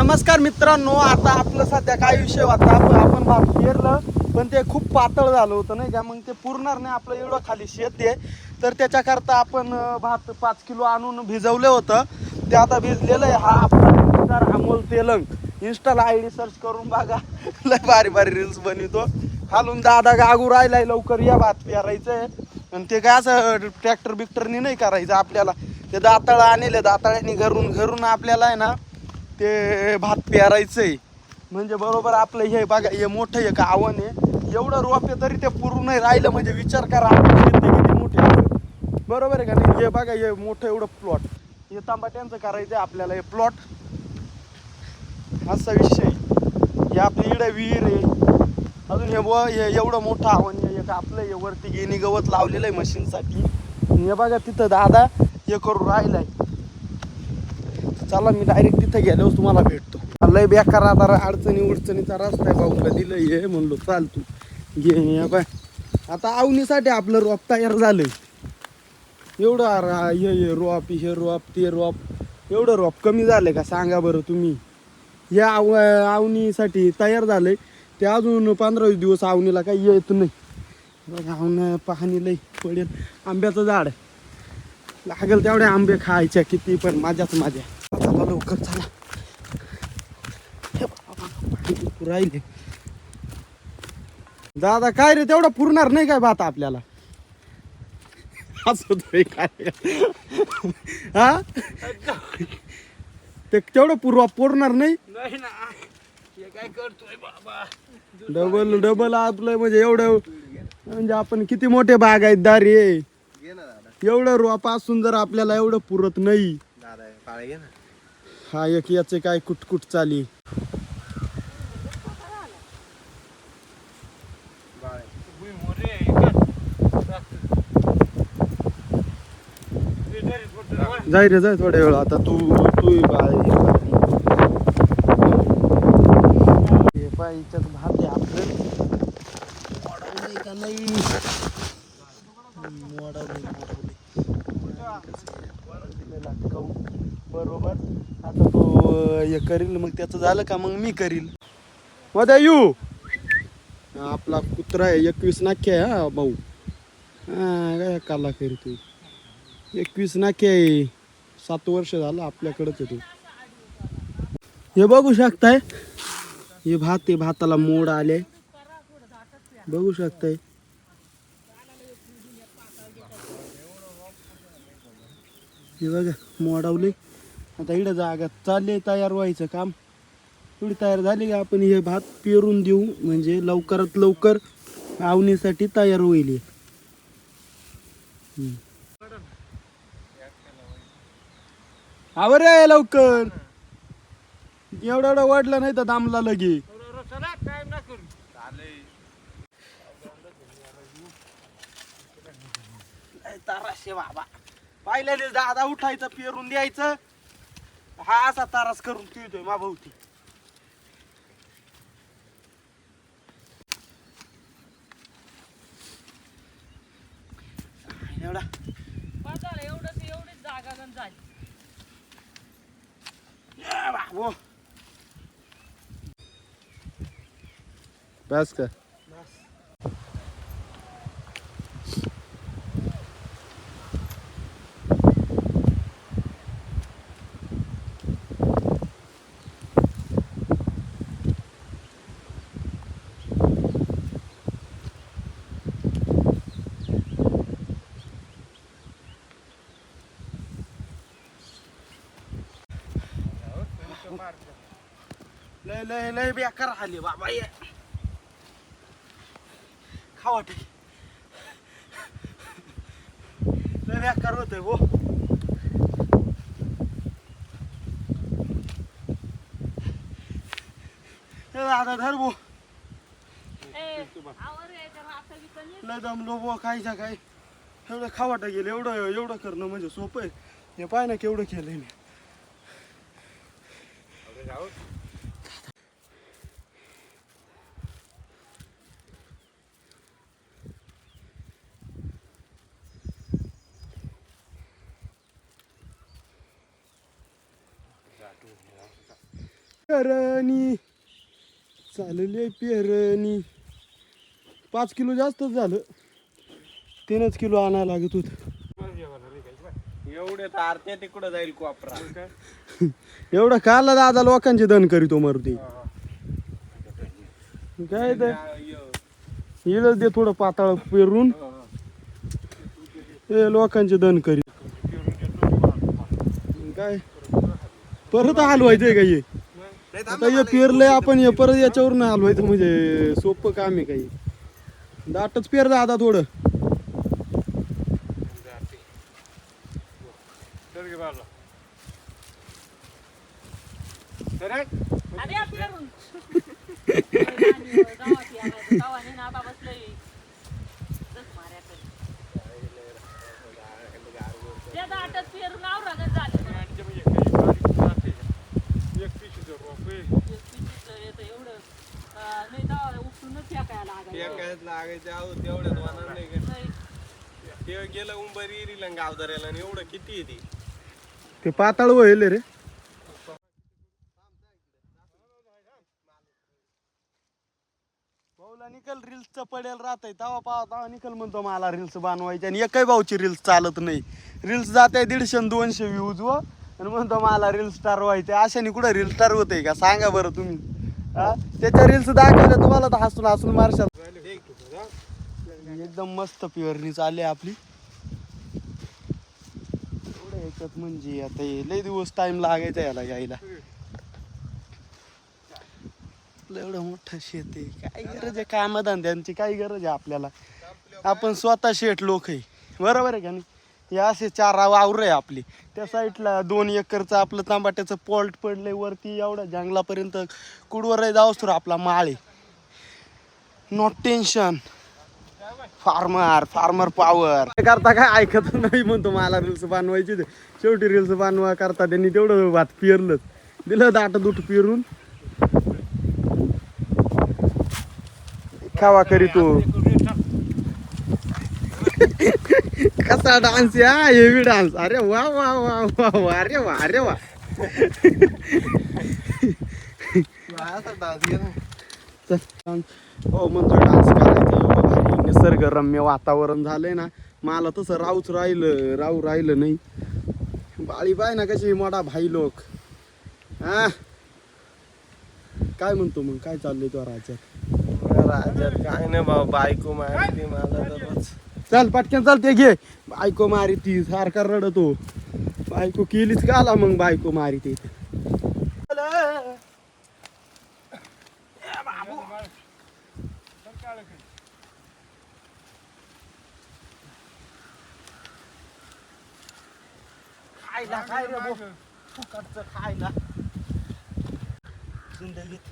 नमस्कार मित्रांनो आता आपलं सध्या काय विषय होता? आपण आपण भात पेरलं पण ते खूप पातळ झालं होतं नाही का? मग ते पुरणार नाही आपलं एवढं खाली शेत आहे. तर त्याच्याकरता आपण भात पाच किलो आणून भिजवलं होतं. ते आता भिजलेलं आहे. हा आपला अमोल तेलंग. इन्स्टाला आय डी सर्च करून बघा. लय भारी भारी रील्स बनवतो. हालून दादा गागू राहिलाय लवकर या भात पेरायचं आहे आणि ते काय असं ट्रॅक्टर बिक्टरनी नाही करायचं आपल्याला. ते दाताळं आणले दाताळ्यानी घरून घरून आपल्याला आहे ना ते भात पेरायचंय. म्हणजे बरोबर आपलं हे बघा हे मोठं एक आव्हान आहे. एवढं रोपे तरी ते पुरू नाही राहिलं म्हणजे विचार करा किती मोठी बरोबर आहे का नाही? हे बघा हे मोठं एवढं प्लॉट हे तांबाट्यांचं करायचं आहे आपल्याला हे प्लॉट असा विषय हे आपली इडं विहीर आहे. अजून हे व हे एवढं मोठं आव्हान आहे. एक आपलं हे वरती गेणी गवत लावलेलं आहे मशीनसाठी. हे बघा तिथं दादा हे करून आहे चला मी डायरेक्ट तिथे गेल्यावर तुम्हाला भेटतो. लय बेकार आता अडचणी उडचणीचा रस्ता आहे भाऊला दिलं हे म्हणलो चाल तू. घे बाय. आता आवनीसाठी आपलं रोप तयार झालंय. एवढं अरे ये हे रोप हे रोप ते रोप एवढं रोप कमी झालंय का? सांगा बरं तुम्ही. या आव आवनीसाठी तयार झालंय. ते अजून पंधरा दिवस आवनीला काही येत नाही. बघा पाहणी लय पडेल. आंब्याचं झाड लागेल तेवढे आंबे खायच्या किती पण माझ्याच माझ्या लवकर चला. हे राहिले. दादा काय रे तेवढं पुरणार नाही काय भात आपल्याला? असं काय? हा? ते तेवढं पूर्व पुरणार नाही? नाही ना. काय करतोय बाबा? डबल डबल आपलं म्हणजे एवढं म्हणजे आपण किती मोठे बाग आहेत दारी. एवढं रोपासून जर आपल्याला एवढं पुरत नाही. दादा पाळे घे ना. हा एक याचे काय कुटकुट चाली. जाय रे जाय थोड्या वेळ आता तू तू बाय हे पाय याच्यात भात आहे आपलं मोडावलंय का नाही मोडावलंय, मोडावलंय. लटकावून. बरोबर आता तो हे करील मग त्याचं झालं का? मग मी करील मध्या येऊ आपला कुत्रा आहे एकवीस आहे हा भाऊ. हा काय काला करतोय एकवीस नाके आहे. सात वर्ष झालं आपल्याकडंच आहे तो. हे बघू शकताय. हे भात आहे भाताला मोड आले. बघू शकताय. हे बघा मोडावले. आता इडं जागा चालले तयार व्हायचं काम. थोडी तयार झाली का आपण हे भात पेरून देऊ. म्हणजे लवकरात लवकर आवणीसाठी तयार होईल आवर रे लवकर. एवढा एवढा वाढला नाही तर दामला लगे. थोडं रस्ता ताराशे बाबा. पाहिलं दादा उठायचं पेरून द्यायचं. हा असा तारास करून ठेवतोय मा भाऊती एवढा बाजारला एवढंच एवढीच जागा गण झाली या बाबो बस का लय लय लय बेकार आली बाबा ये. खावा ठीक लय बेकार होतंय हो दादा धर भो. आता लय दमलो बो खायचा काय? एवढं खावाटा गेलं एवढं एवढं करणं म्हणजे सोपं आहे. हे पाय ना केवढं केलंय मी. पेरणी. चालले पेरणी. पाच किलो जास्तच झालं. तीनच किलो आणायला लागत होत. एवढे तर आरत्या तिकडं जाईल कोपरा. एवढं खायला दादा लोकांचे दन करीतो मारुती काय ते? इडच दे थोडं पाताळ पेरून. हे लोकांचे दन करी काय? परत हलवायचंय का हे? आता हे पेरलंय आपण हे परत याच्यावरून हलवायचं म्हणजे सोपं काम आहे काही. दाटच पेर दादा थोडं अरे या फिरून. गावात या नाही, गावाने ना आता बसलंय. दस माऱ्याकडे. त्या दाटात फिरून आवरागत झालं. एक पिशीचं येतं एवढं. अं, नाही तर उपटूनच फेकायला लागायचं. एकाच लागायचं आहो तेवढ्यात होणार नाही का? नाही. ते गेलं उंबरी इरीला गावदाऱ्याला आणि एवढं किती आहे ती? ते पाताळ होईल रे. भाऊला निकल रील्सचं पडेल राहतंय. तवा पावा तवा निकल म्हणतो मला रील्स बनवायचे आणि एकही भाऊची रील्स चालत नाही. रील्स जात आहे दीडशे आणि दोनशे व्ह्यूज व आणि म्हणतो मला रील्स स्टार व्हायचे अशाने कुठं रील स्टार होते का? सांगा बरं तुम्ही. हा? त्याच्या रील्स दाखवल्या तुम्हाला तर हसून हसून मारशाल. एकदम मस्त पिवरणी चालली आपली. एवढं ह्याच्यात म्हणजे आता हे लय दिवस टाइम लागायचा याला यायला आपलं एवढं मोठं शेत आहे. काय गरज आहे? कामधंद्यांची काय गरज आहे आपल्याला? आपण स्वतः शेट लोक आहे. बरोबर आहे का नाही? हे असे चार वावर आहे आपली. त्या साईडला दोन एकरचं आपलं तांबाट्याचं पॉल्ट पडलंय. वरती एवढ्या जंगलापर्यंत कुडवर जाऊस तर आपला माळ आहे. Not tension farmer farmer power करता काय? ऐकत नाही म्हणतो मला रील्स बनवायची. शेवटी रील्स बनवा करता त्यांनी तेवढं भात पिरलंच. दिलं दाट दुट पिरून. खावा करी तू. कसा डान्स या? Heavy dance. अरे वा वा वा वा वा. अरे वा अरे वा. हो म्हणतो डान्स करायचा. निसर्गरम्य वातावरण झालंय ना. मला तसं राहूच राहिलं राहू राहिलं नाही. बाळी पाय ना कशी मोठा भाई लोक. हा? काय म्हणतो मग? काय चाललंय तो राज्यात? राज्यात काय नाही बाबा बायको मारते मला दररोज. चल पटकन चल ते घे. बायको मारी ती सारखा रडतो. बायको केलीच का आला मग बायको मारी ती? खायला काय रे भाऊ? फुकटचं खायला. जिंदगीत.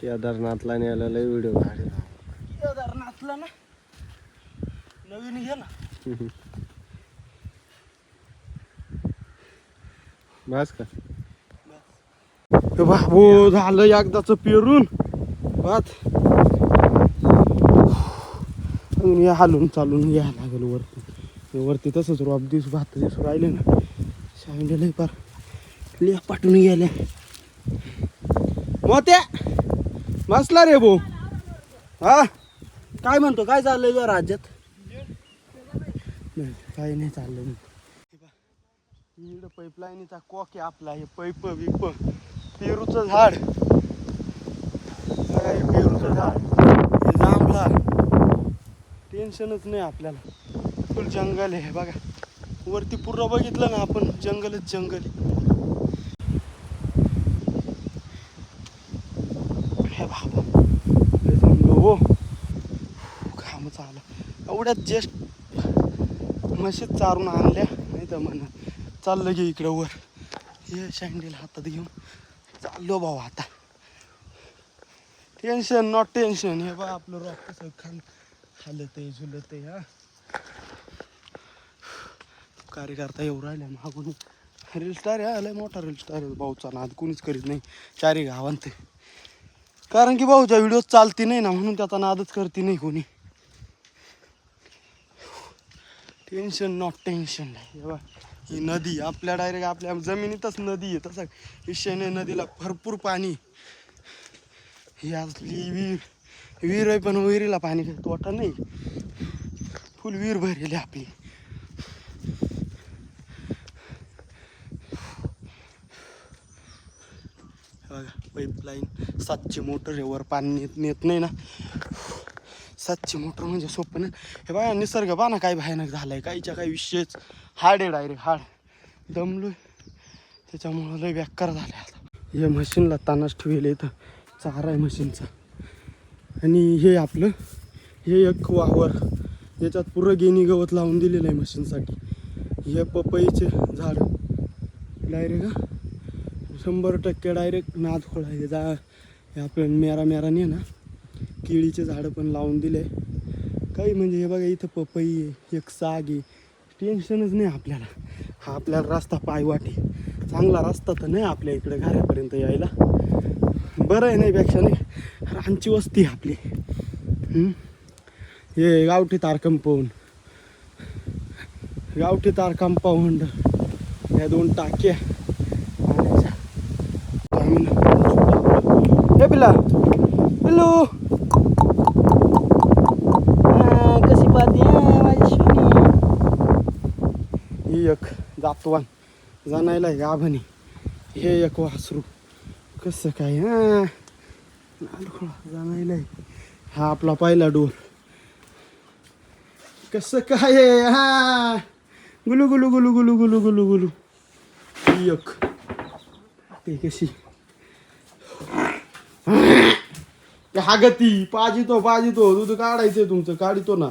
केदारनाथला नेलेला व्हिडिओ भारी. केदारनाथला ना? नवीन घे ना. बस का? हे बाबू झालं एकदाच पेरून. भात अजून या हालून चालून या लागेल वरती. वरती तसंच रोप दिवस भात दिवस राहिले ना शाळेला पार लिया पाठवून गेल्या मोत्या बसला रे भाऊ. हा? काय म्हणतो काय चाललंय तुझ्या राज्यात? नाही काही नाही चाललं इकडं पाईपलाईनीचा कॉक आहे आपला हे पैप बिप पेरूचं झाड. बघा पेरूचं झाड. हे जांभळा. टेन्शनच नाही आपल्याला. बिलकुल जंगल आहे बघा. वरती पूर्ण बघितलं ना आपण जंगलच जंगल आहे. हे बाबा. हो घामच आला एवढ्यात जस्ट म्हशीत चारून आणल्या नाही तर म्हणा चाललं गे इकडं वर. हे सँडल हातात घेऊन चाललो भाऊ आता. टेन्शन नॉट टेन्शन हे बा आपलं रॉक कसं खाल हालत आहे झुलत आहे हा. कार्यकर्ता येऊ राहिला मागून रील स्टार आहे. आलाय मोठा रील स्टार आहे भाऊचा नाद. कोणीच करीत नाही. चारी गावांत कारण की भाऊच्या व्हिडिओ चालती नाही ना म्हणून त्याचा नादच करते नाही कोणी. टेन्शन नॉट टेन्शन बा ही नदी आपल्या डायरेक्ट आपल्या जमिनीतच नदी आहे. तसं विषय नाही नदीला भरपूर पाणी ही असली विहीर विहीर आहे पण विहिरीला पाणी काही तोटा नाही. फुल विहीर भरेली आपली. बघा पाईपलाईन सातची मोटर आहे वर पाणी नेत नेत नाही ना. सातची मोटर म्हणजे सोपं ना. हे बघा निसर्ग बा ना काय भयानक झालाय. काहीच्या काही विषयच. हाड आहे डायरेक्ट हाड. दमलोय. त्याच्यामुळं लय व्याकार झाले आता. हे मशीनला तानाच ठेवले इथं. चारा आहे मशीनचा. आणि हे आपलं हे एक वावर. याच्यात पुरं गेणी गवत लावून दिलेलं आहे मशीनसाठी. हे पपईचे झाड. डायरेक्ट शंभर टक्के डायरेक्ट नाद खोळा हे जा हे आपल्या मेरा मेराने ना केळीचे झाडं पण लावून दिले. काही म्हणजे हे बघा इथं पपई आहे एक साग आहे. टेन्शनच नाही आपल्याला. हा आपल्याला रस्ता पायवाटे. चांगला रस्ता तर नाही आपल्या इकडे घरापर्यंत यायला. बरं आहे नाही पेक्षा नाही. रांची वस्ती आहे आपली. हे गावठी तार कंपाऊंड. गावठी तार कंपाऊंड. या दोन टाक्या. हे पिला हॅलो कशी पाहते माझी सोनी ही एक जातवान जाणायला गाभणी हे एक वासरू कसं काय हा जाणायला हा आपला पहिला डोर कसं काय आहे हा गुलू गुलू गुलू गुलू गुलू गुलू गुलू ही एक ते कशी हा गती पाजितो पाजितो दूध काढायचंय तुमचं काढितो ना.